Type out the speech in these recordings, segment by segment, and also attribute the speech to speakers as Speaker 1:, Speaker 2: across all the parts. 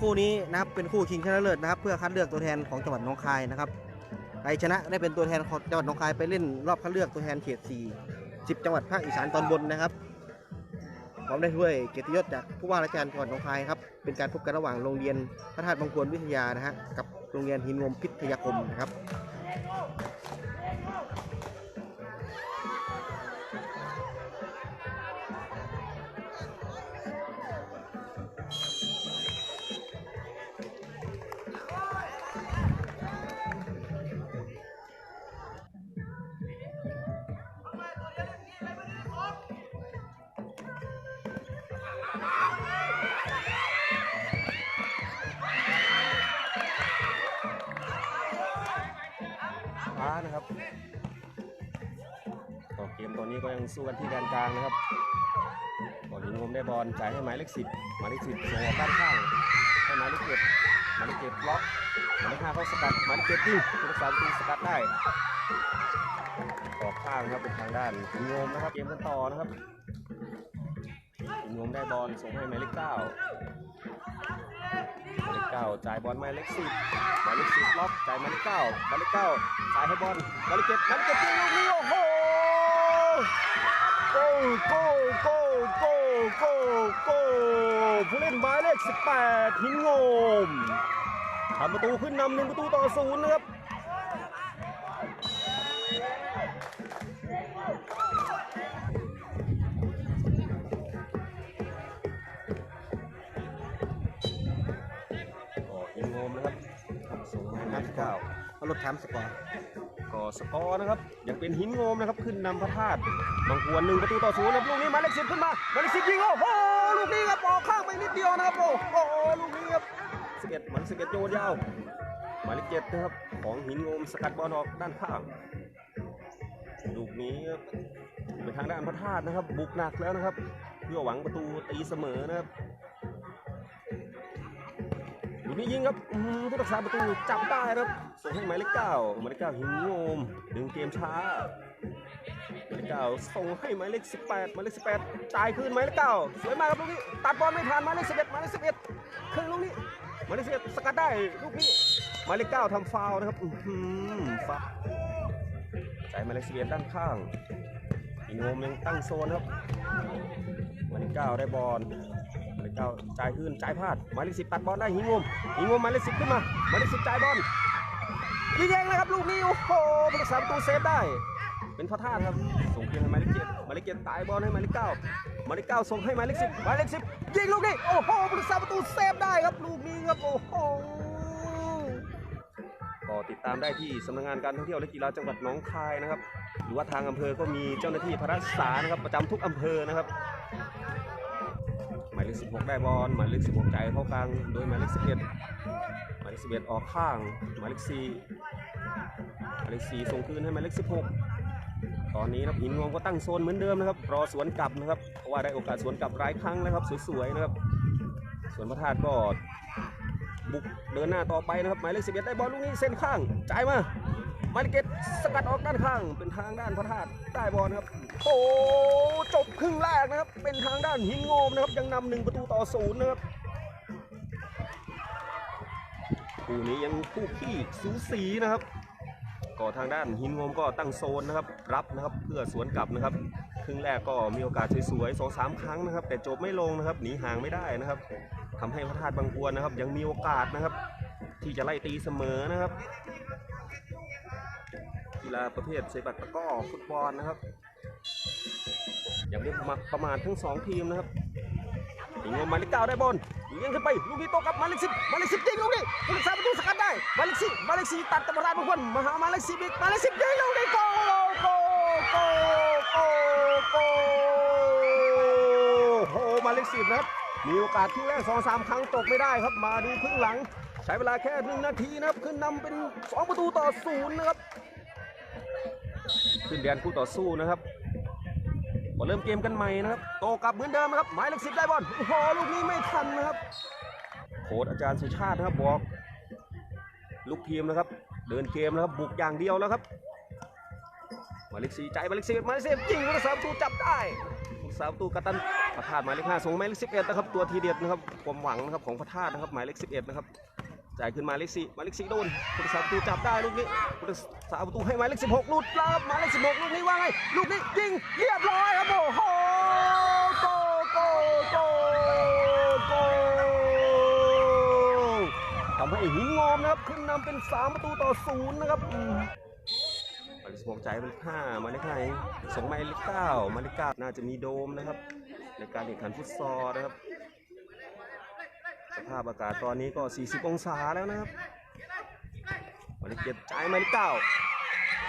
Speaker 1: คู่นี้นะครับเป็นคู่ชิงชนะเลิศนะครับ เพื่อคัดเลือกตัวแทนของจังหวัดหนองคายนะครับใครชนะได้เป็นตัวแทนของจังหวัดหนองคายไปเล่นรอบคัดเลือกตัวแทนเขต 4 10 จังหวัดภาคอีสานตอนบนนะครับพร้อมได้ถ้วยเกียรติยศจากผู้ว่าราชการจังหวัดหนองคายครับเป็นการพบกันระหว่างโรงเรียนพระธาตุบางควรวิทยานะฮะกับโรงเรียนหินงมพิทยาคมนะครับ
Speaker 2: นะครับต่อเกมตอนนี้ก็ยังสู้กันที่แดนกลางนะครับก่อนหินงมได้บอลจ่ายให้หมายเลขสิบหมายเลขสิบส่งออกด้านข้างให้หมายเลขเจ็ดหมายเลขเจ็ดล็อกหมายเลขห้าเขาสกัดหมายเลขเจ็ดยิงผู้รักษาประตูสกัดได้ออกข้างครับเป็นทางด้านหินงมนะครับเกมกันต่อนะครับหินงมได้บอลส่งให้หมายเลขเก้า เลขเก้าจ่ายบอลหมายเลขสิบหมายเลขสิบล็อกจ่ายหมายเลขเก้าหมายเลขเก้าจ่ายให้บอลหมายเลขเจ็ดหมายเลขเจ็ดยิงลูกนี้โอ้โหโก้โก้โก้โก้โก้โก้ผู้เล่นหมายเลขสิบแปดหินโงมทำประตูขึ้นนำหนึ่งประตูต่อศูนย์นะครับ มาให้หมาลขเก้า
Speaker 1: เอารถทำสกอร์
Speaker 2: ก็สกอร์นะครับยังเป็นหินโงมนะครับขึ้นนำพระธาตุบางควรหนึ่งประตูต่อศูนย์นะลูกนี้มาเลขสิบขึ้นมามาเลขสิบยิงโอ้โหลูกนี้ครับออกข้างไปนิดเดียวนะครับโอ้โหลูกนี้ครับสิบเอ็ดหมายเลขสิบเอ็ดโยนยาวหมายเลขเจ็ดนะครับของหินโงมสกัดบอลออกด้านข้างลูกนี้ครับเป็นทางด้านพระธาตุนะครับ บุกหนักแล้วนะครับเพื่อหวังประตูตีเสมอนะครับ กนี้ยิงครับผู้รักษาประตูจับได้ครับส่งให้หมายเลขเก้าหมายเลขเก้าหินโงมดึงเกมช้าหมายเลขเก้าส่งให้หมายเลขสิบแปดหมายเลขสิบแปดจ่ายคืนหมายเลขเก้าสวยมากครับลูกนี้ตัดบอลไม่ทันหมายเลขสิบเอ็ดหมายเลขสิบเอ็ดคืนลูกนี้หมายเลขสิบเอ็ดสกัดได้ลูกนี้หมายเลขเก้าทำฟาวนะครับฟาวจ่ายหมายเลขสิบเอ็ดด้านข้างอินโงมยังตั้งโซนครับหมายเลขเก้าได้บอล เจ้าจ่ายคืนจ่ายพลาดหมายเลขสิบตัดบอลได้หิงโงมหิงโงมหมายเลขสิบขึ้นมาหมายเลขสิบจ่ายบอลยิงเองนะครับลูกนี้โอ้โหผู้รักษาประตูเซฟได้ เป็นพระธาตุครับส่งคืนให้หมายเลขเจ็ดหมายเลขเจ็ดตายบอลให้หมายเลขเก้าหมายเลขเก้าส่งให้หมายเลขสิบหมายเลขสิบยิงลูกนี้โอ้โหผู้รักษาประตูเซฟได้ครับลูกนี้ครับโอ้โหก็ติดตามได้ที่สำนักงานการท่องเที่ยวและกีฬาจังหวัดหนองคายนะครับ หรือว่าทางอำเภอก็มีเจ้าหน้าที่พระรักษานะครับประจำทุกอำเภอนะครับายเลข16 ได้บอลหมายเลข16จ่ายเข้ากลางโดยหมายเลข11หมายเลข11 ออกข้างหมายเลข4หมายเลข4ส่งคืนให้หมายเลข16 ตอนนี้นะครับหินงวงก็ตั้งโซนเหมือนเดิมนะครับรอสวนกลับนะครับเพราะว่าได้โอกาสสวนกลับหลายครั้งนะครับสวยๆนะครับส่วนพระธาตุก็บุกเดินหน้าต่อไปนะครับหมายเลข11 ได้บอลลูกนี้เส้นข้างจ่ายมา มายเลขเจ็ดสกัดออกด้านข้าง เป็นทางด้านพระธาตุได้บอลครับ โอ้จบครึ่งแรกนะครับ เป็นทางด้านหินโงมนะครับ ยังนำหนึ่งประตูต่อศูนย์นะครับคู่นี้ยังคู่ขี้สูสีนะครับก็ทางด้านหินงมก็ตั้งโซนนะครับ รับนะครับเพื่อสวนกลับนะครับ ครึ่งแรกก็มีโอกาสสวยๆสองสามครั้งนะครับ แต่จบไม่ลงนะครับ หนีห่างไม่ได้นะครับทำให้พระธาตุบางพวนนะครับ ยังมีโอกาสนะครับ ที่จะไล่ตีเสมอนะครับ กีฬาประเภทเซปักตะก้อฟุตบอลนะครับ อยังไม่ประมาททั้งสองทีมนะครับหิงงมหมาเลขเก้าได้บอลยิงขึ้นไปลูกนี้โตกับมาเลขสิบมาเลขสิบยิงลูกนี้ผู้รักษาประตูสกัดได้มาเลขสี่มาเลขสี่ตัดตะบราบางคนมหามาเลขสิบอีกมาเลขสิบยิงลูกนี้โกโกโกโกโกโอ้โหมาเลขสิบนะครับมีโอกาสที่แรกสองสามครั้งตกไม่ได้ครับมาดูครึ่งหลัง ใช้เวลาแค่หนึ่งนาทีนะครับขึ้นนำเป็นสองประตูต่อศูนย์นะครับ ขึ้นแดนคู่ต่อสู้นะครับมาเริ่มเกมกันใหม่นะครับ โตกลับเหมือนเดิมนะครับ หมายเลขสิบได้บอลโอ้โหลูกนี้ไม่ทันนะครับโค้ชอาจารย์สุชาตินะครับบอกลูกทีมนะครับ เดินเกมนะครับบุกอย่างเดียวแล้วครับหมายเลขสี่ใจหมายเลขสิบหมายเลขสิบยิงผู้รักษาประตูจับได้ผู้กษสาประตูกัปตันพระธาตุหมายเลขห้าส่งหมายเลขสิบเอ็ดนะครับตัวทีเด็ดนะครับความหวังนะครับของพระธาตุนะครับหมายเลขสิบเอ็ดนะครับ จ่ายขึ้นมาเลขสี่มาเลขสี่โดนผู้รักษาประตูจับได้ลูกนี้ผู้รักษาประตูให้มาเลขสิบหกลุดแล้วครับมาเลขสิบหกลูกนี้ว่าไงลูกนี้ยิงเรียบร้อยครับโอ้โหโกโกโกโกทำให้หินงอมนะครับขึ้นนำเป็นสามประตูต่อศูนย์นะครับอืมาเลขสิบหกใจายเป็นห้ามาเลขห้าเองส่งมาเลขเก้ามาเลขเก้าน่าจะมีโดมนะครับ ในการแข่งขันฟุตซอลนะครับ ภาพอากาศตอนนี้ก็ 40 องศาแล้วนะครับหมายเลขเจ็ดจ่ายหมายเลขเก้า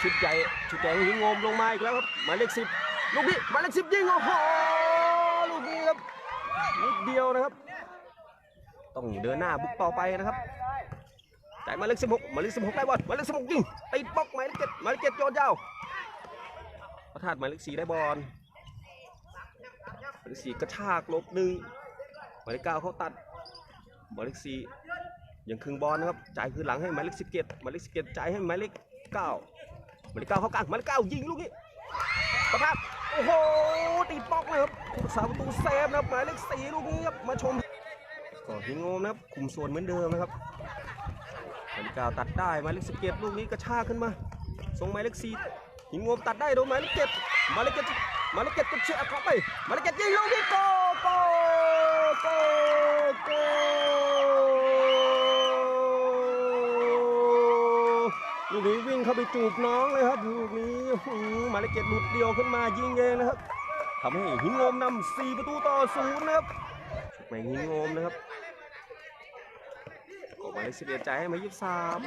Speaker 2: ชุดใหญ่ชุดใหญ่หิงงมลงมาอีกแล้วครับหมายเลขสิบลูกนี้หมายเลขสิบยิงโอ้โหลูกนี้ครับนิดเดียวนะครับ ต้องเดินหน้าบุกต่อไปนะครับจ่ายหมายเลขสิบหกหมายเลขสิบหกได้บอลหมายเลขสิบหกยิงติดบล็อกหมายเลขเจ็ดหมายเลขเจ็ดโยนยาวประทาดหมายเลขสี่ได้บอลหมายเลขสี่กระชากหลบหนึ่งหมายเลขเก้าเขาตัด หมายเลขสี่ยังครึ่งบอลนะครับจ่ายคืนหลังให้หมายเลขสิบเจ็ดหมายเลขสิบเจ็ดจ่ายให้หมายเลขเก้าหมายเลขเก้าเขากลางหมายเลขเก้ายิงลูกนี้ประทาดโอ้โหติดบล็อกเลยครับผู้รักษาประตูเซฟนะครับหมายเลขสี่ลูกนี้ครับมาชมก็หิงโงมนะครับคุมโซนเหมือนเดิมนะครับหมายเลขเก้าตัดได้หมายเลขสิบเจ็ดลูกนี้กระชากขึ้นมาส่งหมายเลขสี่หิงงมตัดได้โดนหมายเลขเจ็ดหมายเลขเจ็ดหมายเลขเจ็ดก็เชียร์เข้าไปหมายเลขเจ็ดยิงลูกนี้โกโกโกโก ลูกนี้วิ่งเข้าไปจูบน้องเลยครับลูกนี้อื้อหือหมายเลขเจ็ดหลุดเดียวขึ้นมายิงเองนะครับทำให้หิงงมนำสี่ประตูต่อศูนย์นะครับชุดใหม่หิงงมนะครับก็หมายเลขสิบเอ็ดจ่ายให้หมายยี่สิบสาม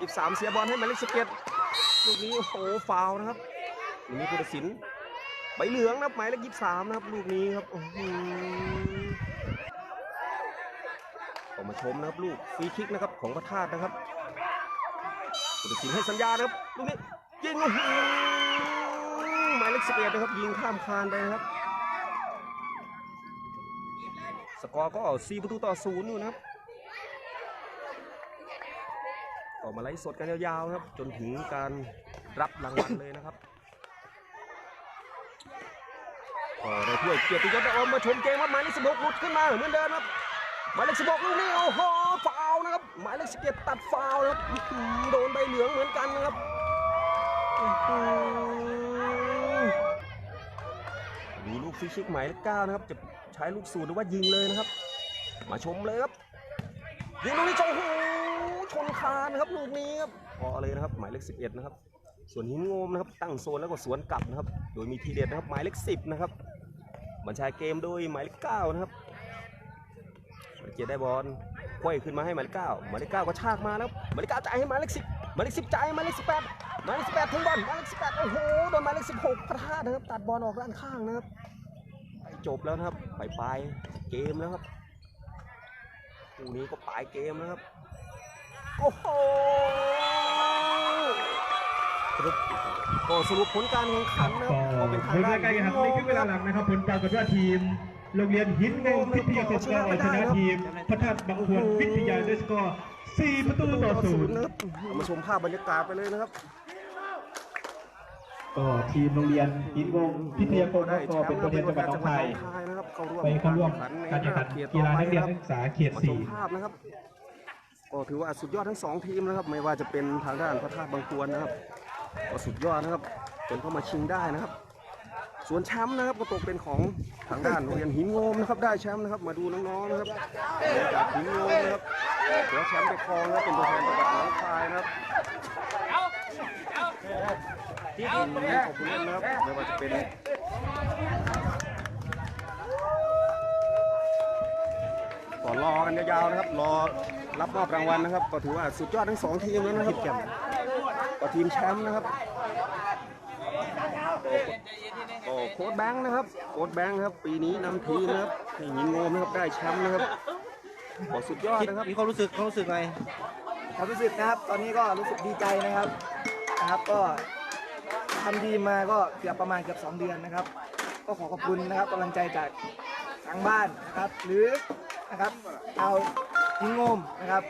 Speaker 2: ยี่สิบสามเสียบอลให้หมายเลขสิบเอ็ดลูกนี้โอ้โหฟาวนะครับลูกนี้ผู้ตัดสินใบเหลืองนะครับหมายเลขยี่สิบสามนะครับลูกนี้ครับอ้โหออกมาชมนะครับลูกฟรีคิกนะครับของพระธาตุนะครับ ผู้ตัดสินให้สัญญานะครับลูกนี้ยิงหมายเลขสิบเอ็ดนะครับ ยิงข้ามคานไปนะครับ สกอร์ก็สี่ประตูต่อศูนย์อยู่นะครับออกมาไลฟ์สดกันยาวๆนะครับ จนถึงการรับรางวัลเลยนะครับก็ได้ถ้วยเกียรติยศได้ออกมาชมเกมครับหมายเลขสิบหกหลุดขึ้นมาเหมือนเดิมครับ หมายเลขสิบหกลูกนี้โอ้โหฟาวนะครับ หมายเลขสิบเจ็ดตัดฟาวนะครับโดนใบเหลืองเหมือนกันนะครับดูลูกฟรีคิกหมายเลขเก้านะครับ จะใช้ลูกสูตรหรือว่ายิงเลยนะครับ มาชมเลยครับยิงลูกนี้โอ้โหชนคานนะครับลูกนี้ครับพอเลยนะครับ หมายเลข11นะครับ ส่วนหินโงมนะครับ ตั้งโซนแล้วก็สวนกลับนะครับ โดยมีทีเด็ดนะครับ หมายเลข10นะครับบรรชายเกมโดยหมายเลข9นะครับ หมายเลขเจ็ดได้บอลควยขึ้นมาให้หมายเลข9หมายเลข9ก็ชากมาแล้วหมายเลข9จ่ายให้หมายเลข10หมายเลข10จ่ายให้หมายเลข18หมายเลข18ถึงบอลหมายเลข18โอ้โหโดนหมายเลข16พลาดนะครับตัดบอลออกด้านข้างนะครับไปจบแล้วนะครับไปปลายๆเกมแล้วครับคู่นี้ก็ปลายเกมนะครับโอ้โหสรุปก็สรุปผลการแข่งขันนะครับ
Speaker 3: ก็
Speaker 2: ก็เป็นทาง
Speaker 3: ผล
Speaker 2: ด้าน
Speaker 3: การแข่งขันในครึ่งเวลาหลังนะครับผลปรากฏว่าทีม โรงเรียนหินงมวิทยาคมก็เอาชนะทีมพระธาตุบางควรวิทยาด้วยสกอร์4ประตูต่อศูนย์
Speaker 2: นะครับเอามาชมภาพบรรยากาศไปเลยนะครับ
Speaker 3: ก็ทีมโรงเรียนหินงมพิทยาคมก็เป็นตัวแทนจังหวัดหนองคาย
Speaker 2: นะครับเข้าร่วม
Speaker 3: ไปเข้าร่วมการแข่งขันกีฬานักเรียนนักศึกษาเขต
Speaker 2: มาช
Speaker 3: สี่
Speaker 2: มภาพนะครับก็ถือว่าสุดยอดทั้งสองทีมนะครับ ไม่ว่าจะเป็นทางด้านพระธาตุบางตวนนะครับก็สุดยอดนะครับจนเข้ามาชิงได้นะครับ ส่วนแชมป์นะครับก็ตกเป็นของทางด้านโรงเรียนหินโงมนะครับได้แชมป์นะครับมาดูน้องๆนะครับจากหินโงมนะครับเดี๋ยวแชมป์ไปครองนะครับเป็นตัวแทนจังหวัดหนองคายนะครับที่ขอบคุณเล่นนะครับไม่ว่าจะเป็นก็รอกันยาวๆนะครับรอรับมอบรางวัลนะครับก็ถือว่าสุดยอดทั้งสองทีมแล้วนะครับก็ทีมแชมป์นะครับก็ โค้ดแบงค์นะครับโค้ดแบงค์ครับ ปีนี้นำทีมนะครับให้หินโงมนะครับได้แชมป์นะครับก็สุดยอดนะครับ
Speaker 1: มีความรู้สึกความรู้สึกไง
Speaker 4: ความรู้สึกนะครับ ตอนนี้ก็รู้สึกดีใจนะครับนะครับก็ทำทีมมาก็เกือบประมาณเกือบ2 เดือนนะครับ ก็ขอขอบคุณนะครับกำลังใจจากทางบ้านนะครับ หรือนะครับเอายิงงมนะครับ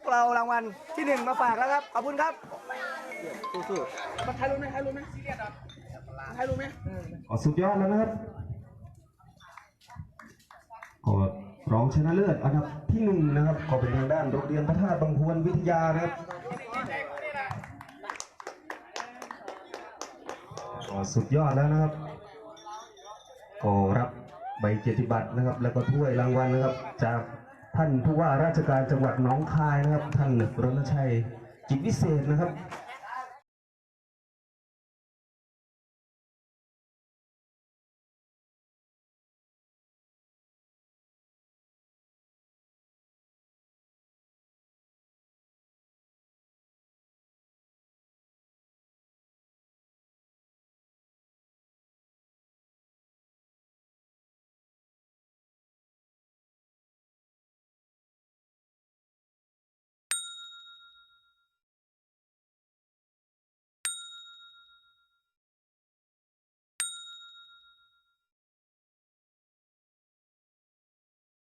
Speaker 4: พวกเรารางวัลที่หนึ่งมาฝากแล้วครับขอบคุณครับ
Speaker 1: สู้
Speaker 4: มาถ่ายรูปไหมถ่ายรูปไหม ถ่ายรูปไหม
Speaker 3: สุดยอดแล้วนะครับ
Speaker 2: ก็รองชนะเลิศอันดับที่หนึ่งนะครับ ก็เป็นทางด้านโรงเรียนพระธาตุบางพวนวิทยานะครับก็สุดยอดแล้วนะครับก็รับใบเกียรติบัตรนะครับ แล้วก็ถ้วยรางวัลนะครับ จากท่านผู้ว่าราชการจังหวัดหนองคายนะครับ ท่านรณชัย จิตวิเศษนะครับ